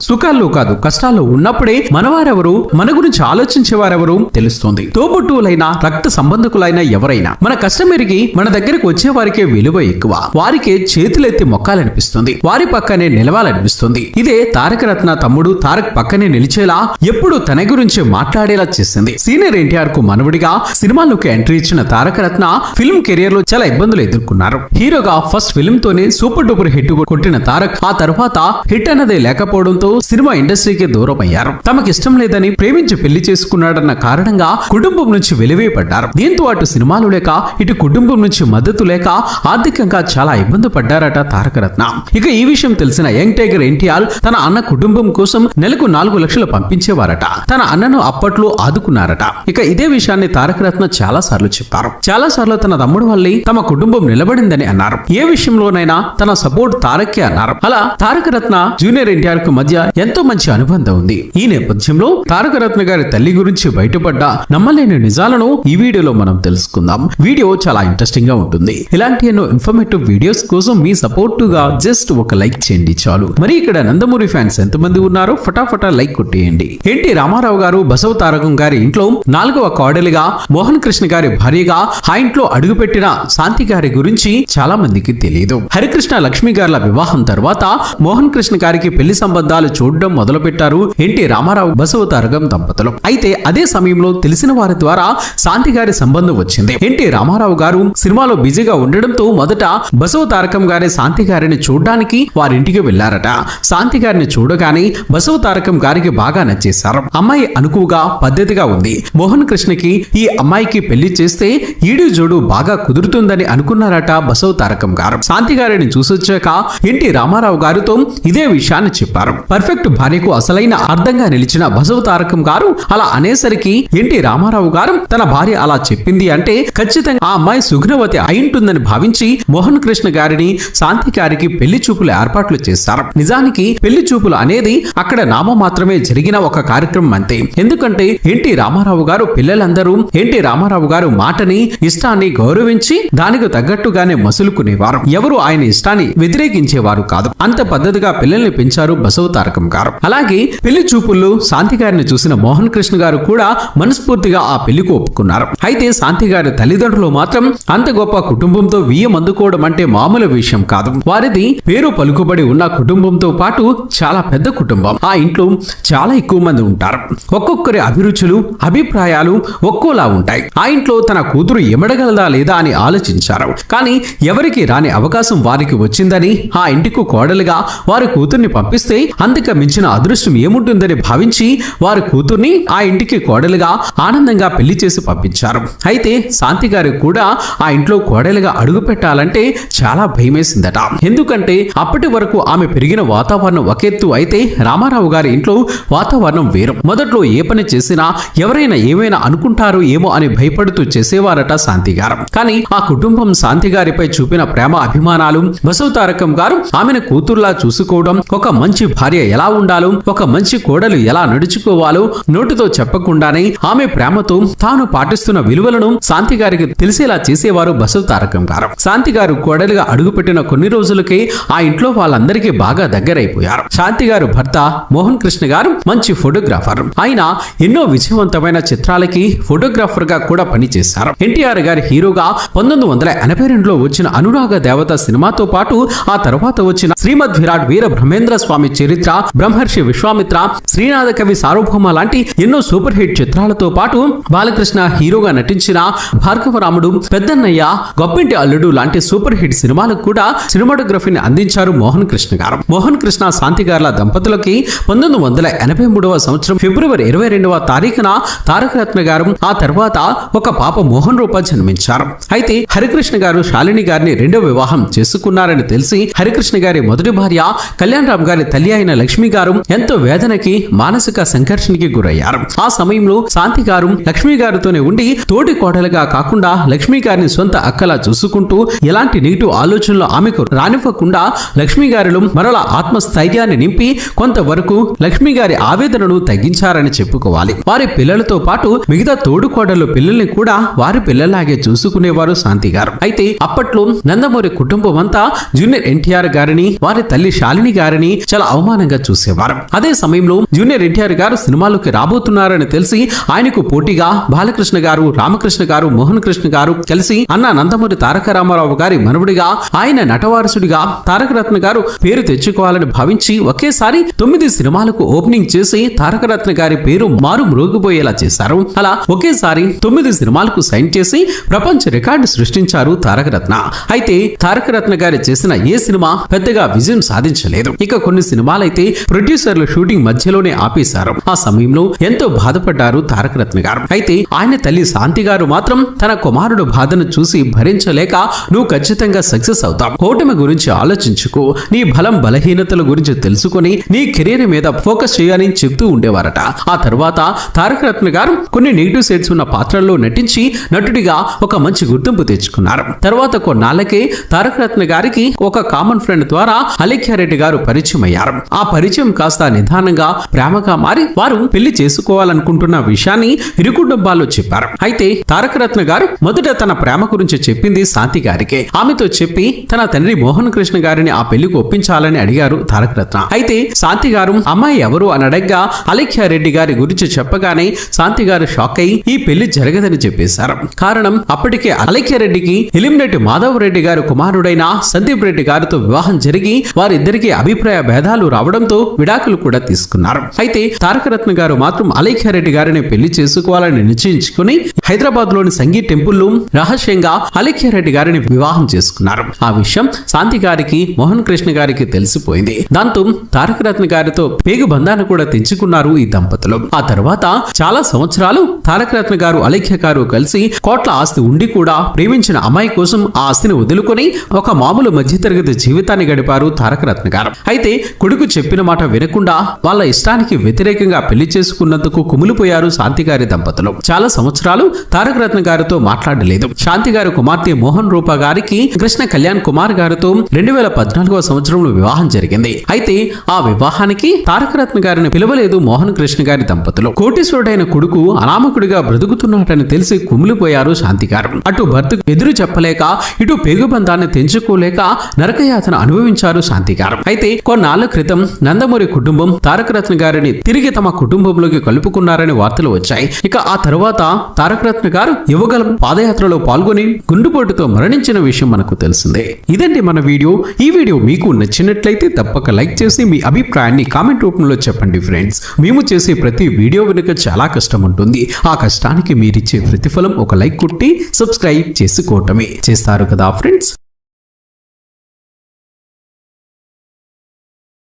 సుఖాల్లో కాదు కష్టాల్లో ఉన్నప్పుడే మనవారెవరు? మన గురించి ఆలోచించేవారెవరు? తెలుస్తుంది. తోబుట్టువులైనా రక్త సంబంధకులైన ఎవరైనా మన కష్టం ఎరిగి మన దగ్గరకు వచ్చే వారికే విలువ ఎక్కువ. వారికే చేతులెత్తి మొక్కాలనిపిస్తుంది. వారి పక్కనే నిలవాలనిపిస్తుంది. ఇదే తారక రత్న తమ్ముడు తారక్ పక్కనే నిలిచేలా ఎప్పుడు తన గురించి మాట్లాడేలా చేసింది. సీనియర్ ఎన్టీఆర్కు మనవడిగా సినిమాల్లోకి ఎంట్రీ ఇచ్చిన తారక రత్న ఫిల్మ్ కెరియర్లో చాలా ఇబ్బందులు ఎదుర్కొన్నారు. హీరోగా ఫస్ట్ ఫిల్మ్ తోనే సూపర్ డూపర్ హిట్ కొట్టిన తారక్ ఆ తర్వాత హిట్ అన్నదే లేకపోవడంతో సినిమా ఇండస్ట్రీకి దూరం అయ్యారు తమకిష్టం లేదని ప్రేమించి పెళ్ళి చేసుకున్నాడన్న కారణంగా కుటుంబం నుంచి వెలివేయబడ్డారు. దీంతో అటు సినిమాలు లేక ఇటు కుటుంబం నుంచి మద్దతు లేక ఆర్థికంగా చాలా ఇబ్బంది పడ్డారట తారక రత్న ఇక ఈ విషయం తెలిసిన యంగ్ టైగర్ ఎన్టీఆర్ తన అన్న కుటుంబం కోసం నెలకు నాలుగు లక్షలు పంపించేవారట. తన అన్నను అప్పట్లో ఆదుకున్నారట. ఇక ఇదే విషయాన్ని తారక రత్న చాలా సార్లు చెప్పారు. చాలా సార్లు తన తమ్ముడు వల్లే తమ కుటుంబం నిలబడిందని అన్నారు. ఏ విషయంలోనైనా తన సపోర్ట్ తారకే అన్నారు. అలా తారక రత్న జూనియర్ ఎన్టీఆర్కు మధ్య ఎంతో మంచి అనుబంధం ఉంది. ఈ నేపథ్యంలో తారక రత్న గారి తల్లి గురించి బయటపడ్డ నమ్మలేని నిజాలను ఈ వీడియోలో మనం తెలుసుకుందాం. వీడియో చాలా ఇంట్రెస్టింగ్గా ఉంటుంది. ఇలాంటి ఎన్నో ఇన్ఫర్మేటివ్ వీడియోస్ కోసం మీ సపోర్ట్గా జస్ట్ ఒక లైక్ చేయండి చాలు. మరి ఇక్కడ నందమూరి ఫ్యాన్స్ ఎంతమంది ఉన్నారో ఫటాఫటా లైక్ కొట్టేయండి. ఎన్టీ రామారావు గారు బసవ తారకం గారి ఇంట్లో నాలుగవ కోడలిగా మోహన్ కృష్ణ గారి భార్యగా ఆ ఇంట్లో అడుగుపెట్టిన శాంతి గారి గురించి చాలా మందికి తెలియదు హరికృష్ణ లక్ష్మి గార్ల వివాహం తర్వాత మోహన్ కృష్ణ గారికి పెళ్ళి సంబంధాలు చూడడం మొదలుపెట్టారు. ఎన్టీ రామారావు బసవ తారకం దంపతులు. అయితే అదే సమయంలో తెలిసిన వారి ద్వారా శాంతి గారి సంబంధం వచ్చింది. ఎన్టీ రామారావు గారు సినిమాలో బిజీగా ఉండడంతో మొదట బసవ తారకం గారి శాంతి గారిని చూడడానికి వారింటికి వెళ్ళారట శాంతి గారిని చూడగానే బసవ తారకం గారికి బాగా నచ్చేశారు. అమ్మాయి అనుకువగా పద్ధతిగా ఉంది. మోహన్ కృష్ణకి ఈ అమ్మాయికి పెళ్ళి చేస్తే ఈడు జోడు బాగా కుదురుతుందని అనుకున్నారట బసవ తారకం గారు. శాంతి గారిని చూసొచ్చాక ఎన్టీ రామారావు గారితో ఇదే విషయాన్ని చెప్పారు. పర్ఫెక్ట్ భార్యకు అసలైన అర్థంగా నిలిచిన బసవ తారకం గారు అలా అనేసరికి ఎన్టీ రామారావు గారు తన భార్య అలా చెప్పింది అంటే ఖచ్చితంగా ఆ అమ్మాయి సుగ్నవతి అయింటుందని భావించి మోహన్ కృష్ణ గారిని శాంతి గారికి పెళ్ళి చూపులు ఏర్పాట్లు చేశారు. నిజానికి పెళ్ళి చూపులు అనేది అక్కడ నామ మాత్రమే జరిగిన ఒక కార్యక్రమం అంతే. ఎందుకంటే ఎన్టీ రామారావు గారు పిల్లలందరూ ఎన్టీ రామారావు గారు మాటని ఇష్టాన్ని గౌరవించి దానికి తగ్గట్టుగానే మసులుకునేవారు. ఎవరు ఆయన ఇష్టాన్ని వ్యతిరేకించేవారు కాదు. అంత పద్ధతిగా పిల్లల్ని పెంచారు బసవ తారకం గారు. అలాగే పెళ్ళి చూపుల్లో శాంతి గారిని చూసిన మోహన్ కృష్ణ గారు కూడా మనస్ఫూర్తిగా ఆ పెళ్ళికి ఒప్పుకున్నారు. అయితే శాంతి గారి తల్లిదండ్రులు మాత్రం అంత గొప్ప కుటుంబంతో వియ్యం అందుకోవడం అంటే మామూలు విషయం కాదు. వారిది పేరు పలుకుబడి ఉన్న కుటుంబంతో పాటు చాలా పెద్ద కుటుంబం. ఆ ఇంట్లో చాలా ఎక్కువ మంది ఉంటారు. ఒక్కొక్కరి అభిరుచులు అభిప్రాయాలు ఒక్కోలా ఉంటాయి. ఆ ఇంట్లో తన కూతురు ఎమడగలదా లేదా అని ఆలోచించారు. కానీ ఎవరికి రాని అవకాశం వారికి వచ్చిందని ఆ ఇంటికి కోడలుగా వారి కూతుర్ని పంపిస్తే అంతక మించిన అదృష్టం ఏముంటుందని భావించి వారి కూతుర్ని ఆ ఇంటికి కోడలుగా ఆనందంగా పెళ్ళి చేసి పంపించారు. అయితే శాంతి గారికి కూడా ఆ ఇంట్లో కోడలుగా అడుగు పెట్టాలంటే చాలా భయమేసిందట. ఎందుకంటే అప్పటి వరకు ఆమె పెరిగిన వాతావరణం ఒకెత్తు అయితే రామారావు గారి ఇంట్లో వాతావరణం వేరు. మొదట్లో ఏ పని చేసినా ఎవరైనా ఏమైనా అనుకుంటారు ఏమో అని భయపడుతూ చేసేవారట శాంతి గారు. కానీ ఆ కుటుంబం శాంతి గారిపై చూపిన ప్రేమ అభిమానాలు బసవ తారకం గారు ఆమెను కూతుర్లా చూసుకోవడం ఒక మంచి భార్య ఎలా ఉండాలో ఒక మంచి కోడలు ఎలా నడుచుకోవాలో నోటితో చెప్పకుండానే ఆమె ప్రేమతో తాను పాటిస్తున్న విలువలను శాంతి గారికి తెలిసేలా చేసేవారు బసవ తారకం గారు. శాంతి గారు కోడలుగా అడుగుపెట్టిన కొన్ని రోజులకే ఆ ఇంట్లో వాళ్ళందరికీ బాగా దగ్గరైపోయారు. శాంతి గారు భర్త మోహన్ కృష్ణ గారు మంచి ఫోటోగ్రాఫర్. ఆయన ఎన్నో విజయవంతమైన చిత్రాలకి ఫోటోగ్రాఫర్గా కూడా పనిచేశారు. ఎన్టీఆర్ గారి హీరోగా పంతొమ్మిది వందల ఎనభై రెండులో వచ్చిన అనురాగ దేవత సినిమాతో పాటు ఆ తర్వాత వచ్చిన శ్రీమద్ విరాట్ వీర బ్రహ్మేంద్ర స్వామి చరిత్ర బ్రహ్మర్షి విశ్వామిత్ర శ్రీనాథ కవి సార్వభౌమ లాంటి ఎన్నో సూపర్ హిట్ చిత్రాలతో పాటు బాలకృష్ణ హీరోగా నటించిన భార్గవరాముడు పెద్దన్నయ్య గొప్పింటి అల్లుడు లాంటి సూపర్ హిట్ సినిమాలకు కూడా సినిమాటోగ్రఫీని అందించారు మోహన్ కృష్ణ గారు. మోహన్ కృష్ణ శాంతి గార్ల దంపతులకి పంతొమ్మిది వందల ఎనభై మూడవ సంవత్సరం ఫిబ్రవరి ఇరవై రెండవ తారీఖున తారక రత్న గారు ఆ తర్వాత ఒక పాప మోహన్ రూప జన్మించారు. అయితే హరికృష్ణ గారు శాలిని గారిని రెండో వివాహం చేసుకున్నారని తెలిసి హరికృష్ణ గారి మొదటి భార్య కళ్యాణ్ రామ్ గారి తల్లి అయిన లక్ష్మి గారు ఎంతో వేదనకి మానసిక సంఘర్షణకి గురయ్యారు. ఆ సమయంలో శాంతి గారు లక్ష్మి గారితోనే ఉండి తోటి కోడలుగా కాకుండా లక్ష్మి గారిని సొంత అక్కలా చూసుకుంటూ ఎలాంటి నెగిటివ్ ఆలోచనలు ఆమెకు రానివ్వకుండా లక్ష్మి గారిలో మరల ఆత్మస్థైర్యాన్ని నింపి కొంతవరకు లక్ష్మి గారి ఆవేదనను తగ్గించారని చెప్పుకోవాలి. వారి పిల్లలతో పాటు మిగతా తోడు కోడలు పిల్లల్ని కూడా వారి పిల్లలాగే చూసుకునేవారు శాంతి గారు. అయితే అప్పట్లో నందమూరి కుటుంబం అంతా జూనియర్ ఎన్టీఆర్ గారిని వారి తల్లి శాలిని గారిని చాలా అవమానంగా అభిమానంగా చూసేవారు అదే సమయంలో జూనియర్ ఎన్టీఆర్ గారు సినిమాలోకి రాబోతున్నారని తెలిసి ఆయనకు పోటీగా బాలకృష్ణ గారు రామకృష్ణ గారు మోహన్ కృష్ణ గారు కలిసి అన్న నందమూరి తారక రామారావు గారి మనవుడిగా ఆయన నటవారసుడిగా తారక రత్న గారు పేరు తెచ్చుకోవాలని భావించి ఒకేసారి తొమ్మిది సినిమాలకు ఓపెనింగ్ చేసి తారక రత్న గారి పేరు మారు మ్రోగిపోయేలా చేశారు. అలా ఒకేసారి తొమ్మిది సినిమాలకు సైన్ చేసి ప్రపంచ రికార్డు సృష్టించారు తారక రత్న. అయితే తారక రత్న గారి చేసిన ఏ సినిమా పెద్దగా విజయం సాధించలేదు. ఇక కొన్ని సినిమాలైతే అయితే ప్రొడ్యూసర్లు షూటింగ్ మధ్యలోనే ఆపేశారు. ఆ సమయంలో ఎంతో బాధపడ్డారు తారక రత్న గారు. అయితే ఆయన తల్లి శాంతి గారు మాత్రం తన కుమారుడు బాధను చూసి భరించలేక నువ్వు ఖచ్చితంగా సక్సెస్ అవుతావు. ఓటమి గురించి ఆలోచించుకో. నీ బలం బలహీనతల గురించి తెలుసుకుని నీ కెరీర్ మీద ఫోకస్ చేయాలని చెప్తూ ఉండేవారట. ఆ తర్వాత తారక రత్న గారు కొన్ని నెగిటివ్ సైడ్స్ ఉన్న పాత్రల్లో నటించి నటుడిగా ఒక మంచి గుర్తింపు తెచ్చుకున్నారు. తర్వాత కొన్నాళ్ళకే తారక రత్న గారికి ఒక కామన్ ఫ్రెండ్ ద్వారా అలేఖ్యారెడ్డి గారు పరిచయం అయ్యారు ఆ పరిచయం కాస్త నిదానంగా ప్రేమగా మారి వారు పెళ్ళి చేసుకోవాలనుకుంటున్న విషయాన్ని ఇరు కుటుంబాల్లో చెప్పారు. అయితే తారక రత్న గారు మొదట తన ప్రేమ గురించి చెప్పింది శాంతి గారికే. ఆమెతో చెప్పి తన తండ్రి మోహన్ కృష్ణ గారిని ఆ పెళ్ళికి ఒప్పించాలని అడిగారు తారక రత్న. అయితే శాంతి గారు అమ్మాయి ఎవరు? అని అడగ్గా అలేఖ్యారెడ్డి గారి గురించి చెప్పగానే శాంతి గారు షాక్ అయి ఈ పెళ్ళి జరగదని చెప్పేశారు. కారణం అప్పటికే అలేఖ్యారెడ్డికి ఎలిమినేట్ మాధవ్ రెడ్డి గారి కుమారుడైన సందీప్ రెడ్డి గారితో వివాహం జరిగి వారిద్దరికి అభిప్రాయ భేదాలు రావడం రావడంతో విడాకులు కూడా తీసుకున్నారు. అయితే తారకరత్న గారు మాత్రం అలేఖ్యారెడ్డి గారిని పెళ్ళి చేసుకోవాలని నిశ్చయించుకుని హైదరాబాద్లోని సంగీత్ టెంపుల్లో రహస్యంగా అలేఖ్యారెడ్డి గారిని వివాహం చేసుకున్నారు. ఆ విషయం శాంతి గారికి మోహన్ కృష్ణ గారికి తెలిసిపోయింది. దాంతో తారకరత్న గారితో పేగు బంధాన్ని కూడా తెంచుకున్నారు ఈ దంపతులు. ఆ తర్వాత చాలా సంవత్సరాలు తారకరత్న గారు అలేఖ్య గారు కలిసి కోట్ల ఆస్తి ఉండి కూడా ప్రేమించిన అమ్మాయి కోసం ఆ ఆస్తిని వదులుకొని ఒక మామూలు మధ్యతరగతి జీవితాన్ని గడిపారు తారకరత్న గారు. అయితే కొడుకు చెప్పిన మాట వినకుండా వాళ్ళ ఇష్టానికి వ్యతిరేకంగా పెళ్ళి చేసుకున్నందుకు కుమిలిపోయారు శాంతి గారి దంపతులు. చాలా సంవత్సరాలు తారక రత్న గారితో మాట్లాడలేదు. శాంతి గారి కుమార్తె మోహన్ రూప గారికి కృష్ణ కళ్యాణ్ కుమార్ గారితో రెండు వేల పద్నాలుగవ సంవత్సరంలో వివాహం జరిగింది. అయితే ఆ వివాహానికి తారకరత్న గారిని పిలవలేదు మోహన్ కృష్ణ గారి దంపతులు. కోటీశ్వరుడైన కొడుకు అనామకుడిగా బ్రతుకుతున్నాడని తెలిసి కుమిలిపోయారు శాంతి గారు. అటు భర్తకు ఎదురు చెప్పలేక ఇటు పేగుబంధాన్ని తెంచుకోలేక నరకయాతన అనుభవించారు శాంతి గారు. అయితే కొన్నాళ్ళ క్రితం నందమూరి కుటుంబం తారకరత్న గారిని తిరిగి తమ కుటుంబంలోకి కలుపుకున్నారని వార్తలు వచ్చాయి. ఇక ఆ తర్వాత తారకరత్న గారు యువగలం పాదయాత్రలో పాల్గొని గుండుపోటుతో మరణించిన విషయం మనకు తెలిసిందే. ఇదండి మన వీడియో. ఈ వీడియో మీకు నచ్చినట్లయితే తప్పక లైక్ చేసి మీ అభిప్రాయాన్ని కామెంట్ రూపంలో చెప్పండి ఫ్రెండ్స్. మేము చేసే ప్రతి వీడియో వెనుక చాలా కష్టం ఉంటుంది. ఆ కష్టానికి మీరిచ్చే ప్రతిఫలం ఒక లైక్ కొట్టి సబ్స్క్రైబ్ చేసుకోవటమే. చేస్తారు కదా ఫ్రెండ్స్?